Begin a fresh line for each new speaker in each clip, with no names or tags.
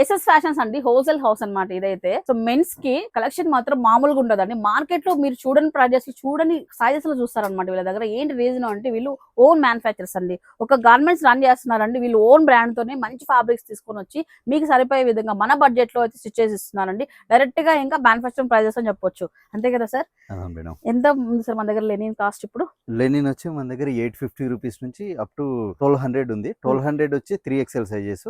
SS fashions అండి wholesale house అన్నమాట ఇదైతే. సో మెన్స్కి కలెక్షన్ మాత్రం మామూలుగా ఉండదండి. మార్కెట్లో మీరు చూడని ప్రైజెస్ చూడని సైజెస్లో చూస్తారన్నమాట వీళ్ళ దగ్గర. ఏంటి రీజన్ అంటే వీళ్ళు ఓన్ మ్యానుఫ్యాక్చర్స్ అండి. ఒక గార్మెంట్స్ రన్ చేస్తున్నారండి వీళ్ళు ఓన్ బ్రాండ్ తోనే మంచి ఫ్యాబ్రిక్స్ తీసుకొని వచ్చి మీకు సరిపోయే విధంగా మన బడ్జెట్లో అయితే స్టిచ్ చేసి ఇస్తున్నారండి. డైరెక్ట్గా ఇంకా మ్యానుఫ్యాక్చరింగ్ ప్రైజెస్ అని చెప్పొచ్చు. అంతే కదా సార్? ఎంత ఉంది సార్ మన దగ్గర లెనిన్ కాస్ట్ ఇప్పుడు?
లెనిన్ వచ్చి మన దగ్గర ఎయిట్ ఫిఫ్టీ రూపీస్ నుంచి అప్ టు ట్వెల్వ్ హండ్రెడ్ ఉంది. ట్వెల్వ్ హండ్రెడ్ వచ్చి three XL sizes.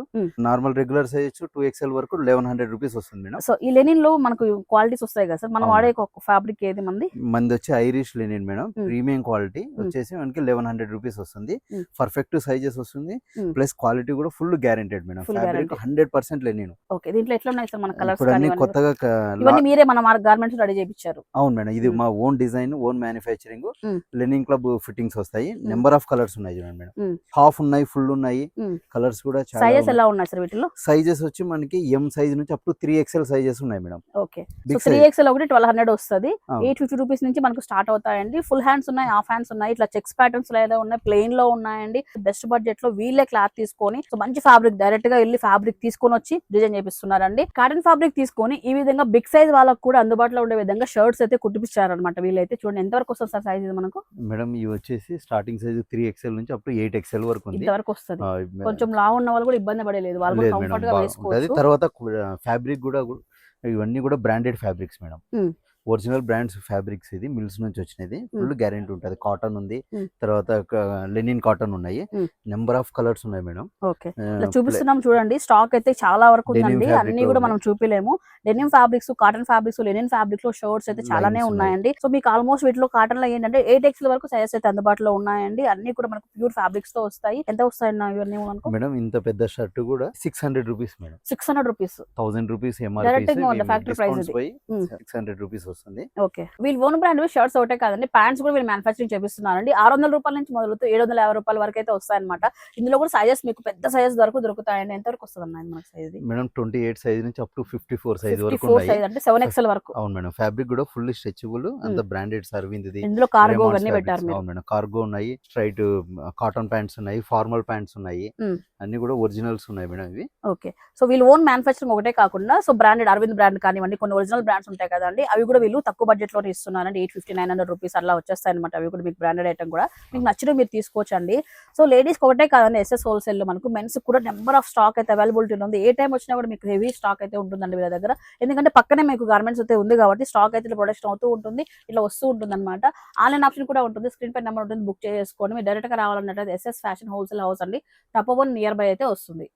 Normal regular size two XL వరకు లెవెన్ హండ్రెడ్ రూపీస్ వస్తుంది మేడం.
సో ఈ లెనిన్లో మనకు క్వాలిటీస్ వస్తాయి కదా సార్? మనం. వాడే ఒక ఫ్యాబ్రిక్ ఏది మంది?
మంది వచ్చి Irish linen madam. Premium quality వచ్చేసి మనకి లెవెన్ హండ్రెడ్ రూపీస్ వస్తుంది. పర్ఫెక్ట్ సైజెస్ వస్తుంది. ప్లస్ క్వాలిటీ కూడా full guaranteed madam. Fabric. Hundred percent linen.
Okay దీంట్లో ఎట్లా ఉన్నాయి సార్ మన కలర్స్
అన్ని కొత్తగా
ఇవన్నీ మీరే మన గార్మెంట్స్ రెడీ చేయించారు
అవును మేడం. ఇది. మా own design own manufacturing. Linen club fittings వస్తాయి. నెంబర్ ఆఫ్ కలర్స్ ఉన్నాయి చూడండి మేడం. హాఫ్ ఉన్నాయి ఫుల్ ఉన్నాయి. కలర్స్ కూడా
సైజెస్ ఎలా ఉన్నాయి సార్ వీటిలో?
సైజెస్ వచ్చి మనకి ఎం సైజ్ నుంచి up to three XL sizes ఉన్నాయి మేడం.
ఓకే. త్రీ. ఎక్స్ఎల్ ఒకటి ట్వెల్వ్ హండ్రెడ్ వస్తుంది. ఎయిట్ ఫిఫ్టీ రూపీస్ నుంచి మనకు స్టార్ట్ అవుతాయండి. ఫుల్ హ్యాండ్స్ ఉన్నాయి హాఫ్ హ్యాండ్స్ ఉన్నాయి. ఇట్లా చెక్స్ ప్యాటర్న్స్ లేదా ఉన్నాయి ప్లెయిన్లో ఉన్నాయండి. బెస్ట్ బడ్జెట్లో వీళ్ళే క్లాత్ తీసుకొని సో మంచి ఫ్యాబ్రిక్ డైరెక్ట్గా వెళ్ళి ఫ్యాబ్రిక్ తీసుకొని వచ్చి డిజైన్ చేపిస్తున్నారండి. కాటన్ ఫ్యాబ్రిక్ తీసుకొని ఈ విధంగా బిగ్ సైజ్ వాళ్ళకి కూడా అందుబాటులో ఉండే విధంగా షర్ట్స్ అయితే కుట్టిపిస్తారనమాట వీళ్ళైతే. చూడండి ఎంతవరకు వస్తుంది సార్ సైజ్ మనకు?
మేడం ఇవి వచ్చేసి స్టార్టింగ్ సైజ్ త్రీ ఎక్స్ఎల్ నుంచి అప్ టు ఎయిట్ ఎక్స్ఎల్ వరకు ఉంది.
ఇంతవరకు వస్తుంది. కొంచెం లావు ఉన్న వాళ్ళు కూడా ఇబ్బంది పడలేదు. వాళ్ళు కంఫర్ట్గా
బాగుంటది
వేసుకోవచ్చు
తర్వాత ఫ్యాబ్రిక్ కూడా ఇవన్నీ కూడా branded fabrics madam. Original brands fabrics ఇది మిల్స్ నుంచి వచ్చినది. ఫుల్ గ్యారెంటీ ఉంటుంది. కాటన్ ఉంది. తర్వాత లెనిన్ కాటన్ ఉన్నాయి. నెంబర్ ఆఫ్ కలర్స్ ఉన్నాయి మేడం.
చూపిస్తున్నాం చూడండి. స్టాక్ అయితే చాలా వరకు ఉందండి. అన్ని కూడా. మనం చూపిలేము. Denim fabrics cotton fabrics linen ఫ్యాబ్రిక్లో షర్ట్స్ అయితే చాలానే. ఉన్నాయండి. సో మీకు ఆల్మోస్ట్ వీటిలో కాటన్లో ఏంటంటే ఎయిట్ ఎక్స్ వరకు సైజెస్ అయితే అందుబాటులో ఉన్నాయండి. అన్ని కూడా మనకు ప్యూర్ ఫ్యాబ్రిక్స్తో వస్తాయి. ఎంత వస్తాయి ఇవన్నీ
మేడం ఇంత పెద్ద షర్ట్ కూడా six hundred rupees madam.
Six hundred rupees
thousand rupees MRP. పోయి
Hmm.
సిక్స్ హండ్రెడ్ రూపీస్ వస్తుంది.
ఓకే. వీళ్ళు ఓన్ బ్రాండ్ షర్ట్స్ ఒకటే కాదండి ప్యాంట్స్ కూడా వీళ్ళు మ్యానుఫాక్చరింగ్ చేపిస్తున్నారండి. ఆరు వందల రూపాయల నుంచి మొదలుతూ ఏడు వందల యాభై రూపాయల వరకు అయితే వస్తాయన్నమాట. ఇందులో కూడా సైజెస్ మీకు పెద్ద సైజెస్ వరకు దొరుకుతాయండి. ఎంత వరకు వస్తుంది మనకి size
madam twenty eight size నుంచి up to fifty four size వరకు
సైజ్ అంటే సెవెన్ ఎక్స్ఎల్ వరకు.
అవును మేడం ఫ్యాబ్రిక్ కూడా ఫుల్ స్ట్రెచబుల్ అంత బ్రాండెడ్ సర్వింగ్ ఇది.
ఇందులో కార్గో అన్ని. పెట్టారు
అవును మేడం కార్గో ఉన్నాయి స్ట్రైట్ కాటన్ ప్యాంట్స్ ఉన్నాయి ఫార్మల్ ప్యాంట్స్ ఉన్నాయి.
Hmm.
అన్ని కూడా ఒరిజినల్స్ ఉన్నాయి మేడం ఇవి.
ఓకే. సో వీళ్ళు ఓన్ మ్యానుఫాక్చరింగ్ ఒకటే కాకుండా సో బ్రాండెడ్ అరవింద్ బ్రాండ్ కానివ్వండి కొన్ని ఒరిజినల్ బ్రాండ్స్ ఉంటాయి కదండి అవి కూడా వీళ్ళు తక్కువ బడ్జెట్లోనే ఇస్తున్నారండి. Eight fifty nine hundred rupees అలా వచ్చేస్తాయి అనమాట అవి కూడా మీకు బ్రాండెడ్ ఐటమ్ కూడా. మీకు నచ్చిన మీరు తీసుకోవచ్చండి. సో లేడీస్ ఒకటే కాదండి ఎస్ఎస్ హోల్సేల్లో మనకు మెన్స్ కూడా నెంబర్ ఆఫ్ స్టాక్ అయితే అవైలబిలిటీ ఉంది. ఏ టైం వచ్చినా కూడా మీకు హెవీ స్టాక్ అయితే ఉంటుందండి వీళ్ళ దగ్గర. ఎందుకంటే పక్కనే మీకు గార్మెంట్స్ అయితే ఉంది కాబట్టి స్టాక్ అయితే ప్రొడక్షన్ అవుతూ ఉంటుంది. ఇట్లా వస్తూ ఉంటుంది అనమాట ఆన్లైన్ ఆప్షన్ కూడా ఉంటుంది. స్క్రీన్ పై నెంబర్ ఉంటుంది. బుక్ చేసుకోండి. మీరు డైరెక్ట్గా రావాలన్నట్టు ఎస్ఎస్ ఫ్యాషన్ హోల్సేల్ హౌస్ అండి. తప్పవన్ నియర్ బై అయితే వస్తుంది.